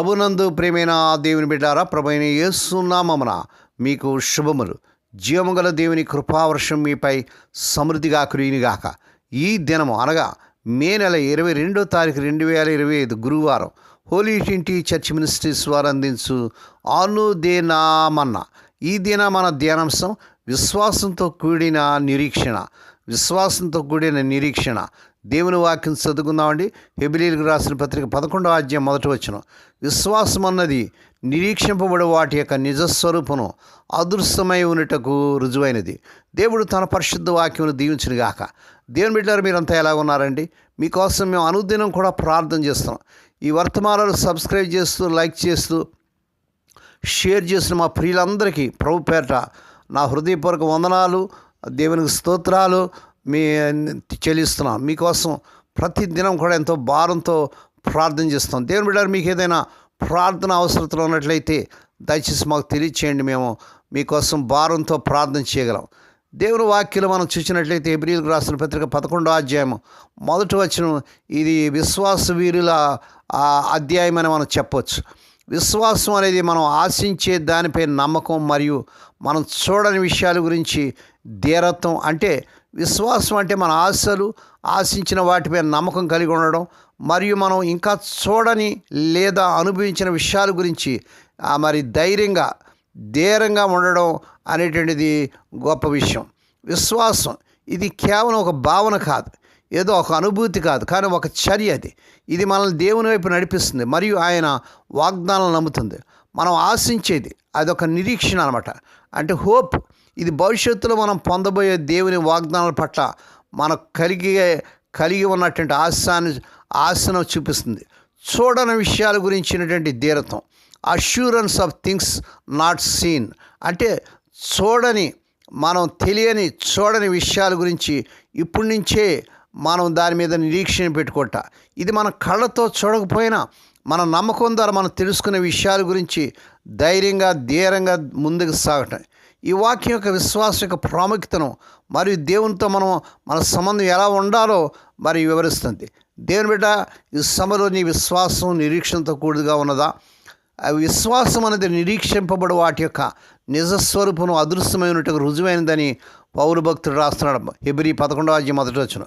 ప్రభునందు ప్రేమైన దేవుని బిడ్డారా ప్రభుని ఏసునామమున మీకు శుభములు. జీవముగల దేవుని కృపావర్షం మీపై సమృద్ధిగా కురియునిగాక ఈ దినము అనగా మే నెల ఇరవై రెండో తారీఖు రెండు వేల ఇరవై ఐదు గురువారం హోలీ ట్వంటీ చర్చ్ మినిస్ట్రీస్ వారు అందించు ఆనుదేనామన్న ఈ దిన మన ధ్యానాంశం విశ్వాసంతో కూడిన నిరీక్షణ. విశ్వాసంతో కూడిన నిరీక్షణ. దేవుని వాక్యం చదువుకుందామండి. హెబిలీలకు రాసిన పత్రిక పదకొండవ అధ్యాయం మొదటి వచ్చిన విశ్వాసం అన్నది నిరీక్షింపబడే వాటి యొక్క నిజస్వరూపను అదృశ్యమై ఉన్నటకు రుజువైనది. దేవుడు తన పరిశుద్ధ వాక్యమును దీవించిన గాక. దేవుని బిడ్డారు మీరంతా ఎలా ఉన్నారండి? మీకోసం మేము అనుదినం కూడా ప్రార్థన చేస్తున్నాం. ఈ వర్తమానాలు సబ్స్క్రైబ్ చేస్తూ లైక్ చేస్తూ షేర్ చేసిన మా ప్రియులందరికీ ప్రభు పేరట నా హృదయపూర్వక వందనాలు దేవునికి స్తోత్రాలు మీ చెల్లిస్తున్నాం మీకోసం ప్రతి దినం కూడా ఎంతో భారంతో ప్రార్థన చేస్తాం దేవుని బిడ్డారు మీకు ఏదైనా ప్రార్థన అవసరతలు ఉన్నట్లయితే దయచేసి మాకు తెలియచేయండి. మేము మీకోసం భారంతో ప్రార్థన చేయగలం. దేవుని వాక్యలు మనం చూసినట్లయితే ఎబ్రిల్కి రాసిన పత్రిక పదకొండో అధ్యాయం మొదటి వచ్చిన ఇది విశ్వాస వీరుల అధ్యాయం అని మనం చెప్పవచ్చు విశ్వాసం అనేది మనం ఆశించే దానిపై నమ్మకం మరియు మనం చూడని విషయాల గురించి ధీరత్వం అంటే విశ్వాసం అంటే మన ఆశలు ఆశించిన వాటిపై నమ్మకం కలిగి ఉండడం మరియు మనం ఇంకా చూడని లేదా అనుభవించిన విషయాల గురించి మరి ధైర్యంగా ధీరంగా ఉండడం అనేటువంటిది గొప్ప విషయం. విశ్వాసం ఇది కేవలం ఒక భావన కాదు. ఏదో ఒక అనుభూతి కాదు కానీ ఒక చర్య అది. ఇది మనల్ని దేవుని వైపు నడిపిస్తుంది మరియు ఆయన వాగ్దానాలు నమ్ముతుంది. మనం ఆశించేది అదొక నిరీక్షణ అనమాట అంటే హోప్ ఇది భవిష్యత్తులో మనం పొందబోయే దేవుని వాగ్దానాల పట్ల మనకు కలిగే కలిగి ఉన్నటువంటి ఆశాన్ని ఆశను చూపిస్తుంది. చూడని విషయాల గురించినటువంటి ధీరత్వం. Assurance of things not seen అంటే చూడని మనం తెలియని చూడని విషయాల గురించి ఇప్పటి నుంచే మనం దాని మీద నిరీక్షణ పెట్టుకోట. ఇది మన కళ్ళతో చూడకపోయినా మన నమ్మకం ద్వారా మనం తెలుసుకునే విషయాల గురించి ధైర్యంగా ధీరంగా ముందుకు సాగటం. ఈ వాక్యం యొక్క విశ్వాసం యొక్క ప్రాముఖ్యతను మరియు దేవునితో మనం మన సంబంధం ఎలా ఉండాలో మరి వివరిస్తుంది. దేవుని బిడ్డ ఈ సమలో నీ విశ్వాసం నిరీక్షణతో కూడిగా ఉన్నదా? విశ్వాసం అనేది నిరీక్షింపబడి వాటి యొక్క నిజస్వరూపం అదృశ్యమైనట్టుగా రుజువైనదని పౌరు భక్తుడు రాస్తున్నాడు. ఎబ్రి పదకొండవ అధ్యాయం మొదటి వచ్చిన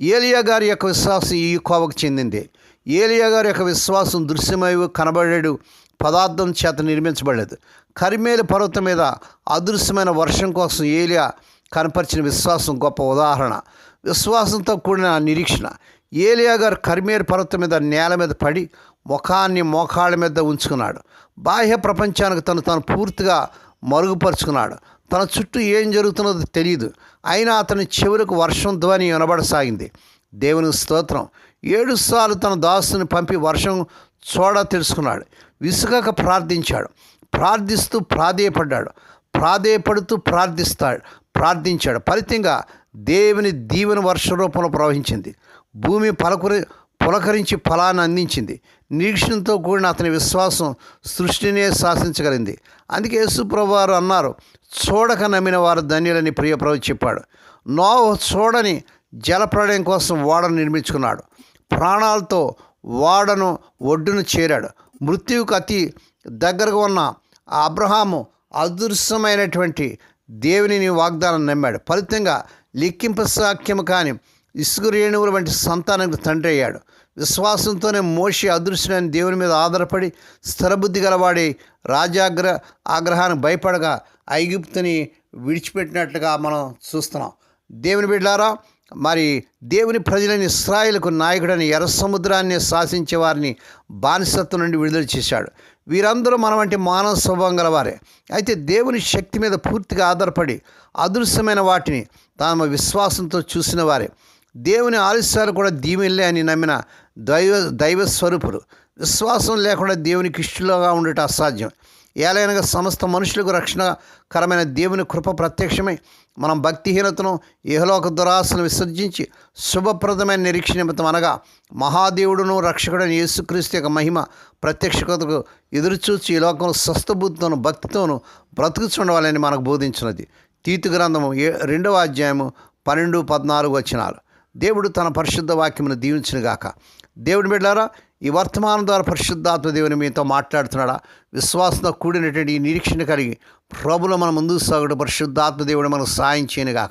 ఏలియా గారి యొక్క విశ్వాసం ఈ కోవకు చెందింది. ఏలియా గారి యొక్క విశ్వాసం దృశ్యమై కనబడేడు పదార్థం చేత నిర్మించబడలేదు. కరిమేలు పర్వతం మీద అదృశ్యమైన వర్షం కోసం ఏలియా కనపరిచిన విశ్వాసం గొప్ప ఉదాహరణ. విశ్వాసంతో కూడిన నిరీక్షణ. ఏలియా గారు కరిమేరు పర్వతం మీద నేల మీద పడి ముఖాన్ని మోకాళ్ళ మీద ఉంచుకున్నాడు. బాహ్య ప్రపంచానికి తను తను పూర్తిగా మరుగుపరుచుకున్నాడు. తన చుట్టూ ఏం జరుగుతున్నదో తెలియదు. అయినా అతని చివరికి వర్షం ధ్వని వినబడసాగింది. దేవుని స్తోత్రం. ఏడుసార్లు తన దాసుని పంపి వర్షం సోడా తెలుసుకున్నాడు. విసుగక ప్రార్థించాడు. ప్రార్థిస్తూ ప్రాధేయపడ్డాడు. ప్రాధేయపడుతూ ప్రార్థిస్తాడు. ప్రార్థించాడు. ఫలితంగా దేవుని దీవెన వర్ష రూపంలో ప్రవహించింది. భూమి పలకరి పులకరించి ఫలాన్ని అందించింది. నిరీక్షణతో కూడిన అతని విశ్వాసం సృష్టినే శాసించగలిగింది. అందుకే యేసుప్రభు వారు అన్నారు చూడక నమ్మిన వారు ధన్యులని ప్రియప్రభు చెప్పాడు. నో చూడని జలప్రళయం కోసం ఓడను నిర్మించుకున్నాడు. ప్రాణాలతో ఓడను ఒడ్డును చేరాడు. మృత్యువుకు అతి దగ్గరగా ఉన్న ఆ అబ్రహాము అదృశ్యమైనటువంటి దేవునిని వాగ్దానం నమ్మాడు. ఫలితంగా లిక్కింపు సాఖ్యము కాని ఇసుగు రేణువుల వంటి సంతానానికి తండ్రి అయ్యాడు. విశ్వాసంతోనే మోషి అదృశ్యమైన దేవుని మీద ఆధారపడి స్థిరబుద్ధి గలవాడి రాజాగ్ర ఆగ్రహానికి భయపడగా ఐగుప్తుని విడిచిపెట్టినట్లుగా మనం చూస్తున్నాం. దేవుని బిడ్డారా మరి దేవుని ప్రజలని ఇస్రాయిల్కు నాయకుడని ఎర్ర సముద్రాన్ని శాసించే వారిని బానిసత్వం నుండి విడుదల చేశాడు. వీరందరూ మన వంటి మానవ స్వభావం గలవారే. అయితే దేవుని శక్తి మీద పూర్తిగా ఆధారపడి అదృశ్యమైన వాటిని తాము విశ్వాసంతో చూసిన వారే. దేవుని ఆలస్యాలు కూడా దీవెనలే అని నమ్మిన దైవ దైవ స్వరూపులు. విశ్వాసం లేకుండా దేవునికి ఇష్టలుగా ఉండటం అసాధ్యం. ఏలైనగా సమస్త మనుషులకు రక్షణకరమైన దేవుని కృప ప్రత్యక్షమై మనం భక్తిహీనతను ఇహలోక దురాశను విసర్జించి శుభప్రదమైన నిరీక్ష నిమిత్తం అనగా మహాదేవుడును రక్షకుడని యేసుక్రీస్తు యొక్క మహిమ ప్రత్యక్షతకు ఎదురుచూచి ఈ లోకంలో స్వస్థబుద్ధితోను భక్తితోను బ్రతుకుచుండవాలని మనకు బోధించినది. తీతు గ్రంథము ఏ రెండవ అధ్యాయము పన్నెండు పద్నాలుగు వచ్చినారు దేవుడు తన పరిశుద్ధ వాక్యమును దీవించినగాక. దేవుని బిడ్డారా ఈ వర్తమానం ద్వారా పరిశుద్ధాత్మ దేవుని మీతో మాట్లాడుతున్నాడా? విశ్వాసంతో కూడినటువంటి ఈ నిరీక్షణ కలిగి ప్రభులు మనం ముందుకు సాగుడు పరిశుద్ధాత్మ దేవుడు మనకు సాయం చేయను గాక.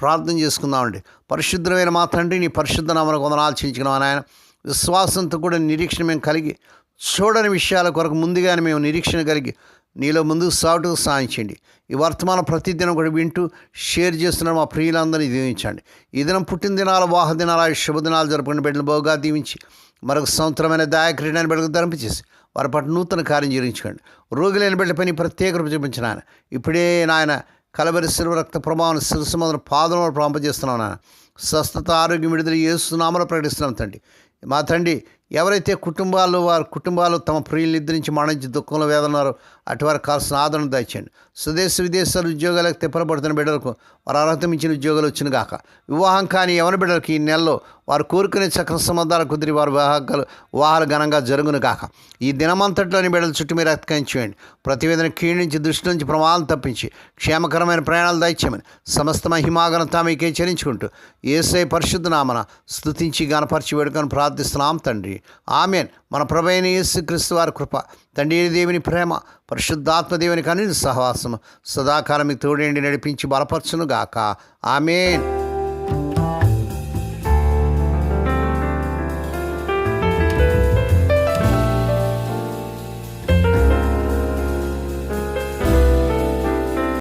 ప్రార్థన చేసుకుందామండి. పరిశుద్ధమైన మా తండ్రి నీ పరిశుద్ధ నామను వందనాలు చేయించుకున్నాం నాయన? విశ్వాసంతో కూడా నిరీక్షణ మేము కలిగి చూడని విషయాల కొరకు ముందుగానే మేము నిరీక్షణ కలిగి నీలో ముందు సాగుటకు సాధించండి. ఈ వర్తమానం ప్రతిదినం కూడా వింటూ షేర్ చేస్తున్న మా ప్రియులందరినీ దీవించండి. ఈ దినం పుట్టినదినాలు వాహ శుభదినాలు జరుపుకుని బిడ్డలు బాగా దీవించి మరొక సంవత్సరమైన దాయక్రీడాన్ని బిడ్డకు ధరింపచేసి వారి పట్ల నూతన కార్యం జరిగించుకోండి. రోగులైన బిడ్డ పని ప్రత్యేక రూపు చూపించిన ఆయన ఇప్పుడే నాయన కలబరి శిలువ రక్త ప్రభావం శిరసు మొదలు పాదంలో ప్రాంపజేస్తున్నాం నాయన. స్వస్థత ఆరోగ్యం విడుదల ఏసునామలో ప్రకటిస్తున్నాం తండ్రి. మా తండ్రి ఎవరైతే కుటుంబాలు వారి కుటుంబాలు తమ ప్రియులు నిద్రించి మరణించి దుఃఖంలో వేదన్నారో అటు వారికి కావాల్సిన ఆదరణ దాచండి స్వదేశ విదేశాలు ఉద్యోగాలకు తిప్పలపడుతున్న బిడ్డలకు వారు అర్హత మించిన ఉద్యోగాలు వచ్చిన గాక వివాహం కాని ఎవరి బిడ్డలకు ఈ నెలలో వారు కోరుకునే చక్ర సంబంధాలు కుదిరి వారి వివాహాలు వివాహాలు ఘనంగా జరుగును గాక. ఈ దినమంతట్లోని బిడ్డల చుట్టూ మీరు అతికించేయండి ప్రతివేదన క్షీణించి దృష్టి నుంచి ప్రమాదం తప్పించి క్షేమకరమైన ప్రయాణాలు దాయిచ్చామని సమస్త మహిమాగనంతా మీకే చరించుకుంటూ ఏసై పరిశుద్ధ నామన స్థుతించి గణపరిచి వేడుకొని ప్రార్థిస్తున్నాం తండ్రి. ఆమెన్. మన ప్రభైన యేసు క్రీస్తు వారి కృప తండ్రి దేవుని ప్రేమ పరిశుద్ధాత్మ దేవుని కానీ సహవాసం సదాకాలం మీకు తోడేండి నడిపించి బలపరచును గాక ఆమెన్.